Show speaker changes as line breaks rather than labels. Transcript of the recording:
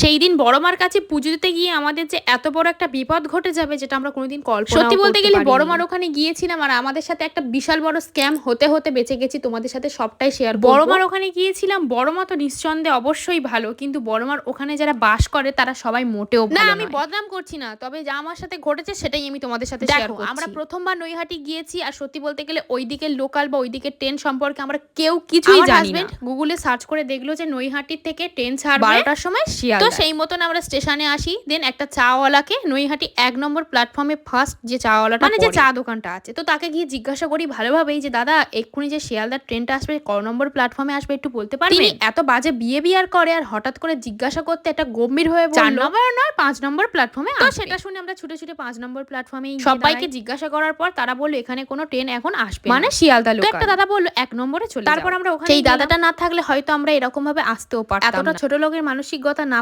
সেই দিন বড় মার কাছে পুজো দিতে গিয়ে আমাদের যে এত বড় একটা বিপদ ঘটে যাবে যেটা আমরা কোনোদিন কল্পনা সত্যি বলতে গেলে বড় মার ওখানে গিয়েছিলাম আর আমাদের সাথে একটা বিশাল বড় স্ক্যাম হতে হতে বেঁচে গেছি তোমাদের সাথে সবটাই শেয়ার বড় মার ওখানে গিয়েছিলাম বড় মা তো নিঃসন্দেহে অবশ্যই ভালো কিন্তু বড় মার ওখানে যারা বাস করে তারা সবাই মোটেও না আমি বদনাম করছি না তবে যা আমার সাথে ঘটেছে সেটাই আমি তোমাদের সাথে শেয়ার করছি। আমরা প্রথমবার নৈহাটি গিয়েছি আর সত্যি বলতে গেলে ওই দিকের লোকাল বা ওই দিকের ট্রেন সম্পর্কে আমরা কেউ কিছুই জানি না। গুগলে সার্চ করে দেখল যে নৈহাটির থেকে ট্রেন ছাড়বে বারোটার সময় শিয়াল তো সেই মতন আমরা স্টেশনে আসি দেন একটা চাওয়ালাকে নৈহাটি এক নম্বর প্ল্যাটফর্মে ফার্স্ট যে চাওয়ালাটা মানে যে চা দোকানটা আছে তো তাকে গিয়ে জিজ্ঞাসা করি ভালোভাবেই যে দাদা এক্ষুনি যে শিয়ালদার ট্রেনটা আসবে ক নম্বর প্ল্যাটফর্মে আসবে একটু বলতে পারবেন তিনি এত বাজে বিয়ে বিয়ার করে আর হঠাৎ করে জিজ্ঞাসা করতে একটা গম্ভীর হয়ে চার নম্বর নয় পাঁচ নম্বর প্ল্যাটফর্মে তো সেটা শুনে আমরা ছুটে ছুটে পাঁচ নম্বর প্ল্যাটফর্মে সবাইকে জিজ্ঞাসা করার পর তারা বলল এখানে কোনো ট্রেন এখন আসবে মানে শিয়ালদা লোক একটা দাদা বলল এক নম্বরে চলে তারপর আমরা ওখানে সেই দাদাটা না থাকলে হয়তো আমরা এরকম ভাবে আসতেও পারতাম এতটা ছোট লোকের মানসিকতা না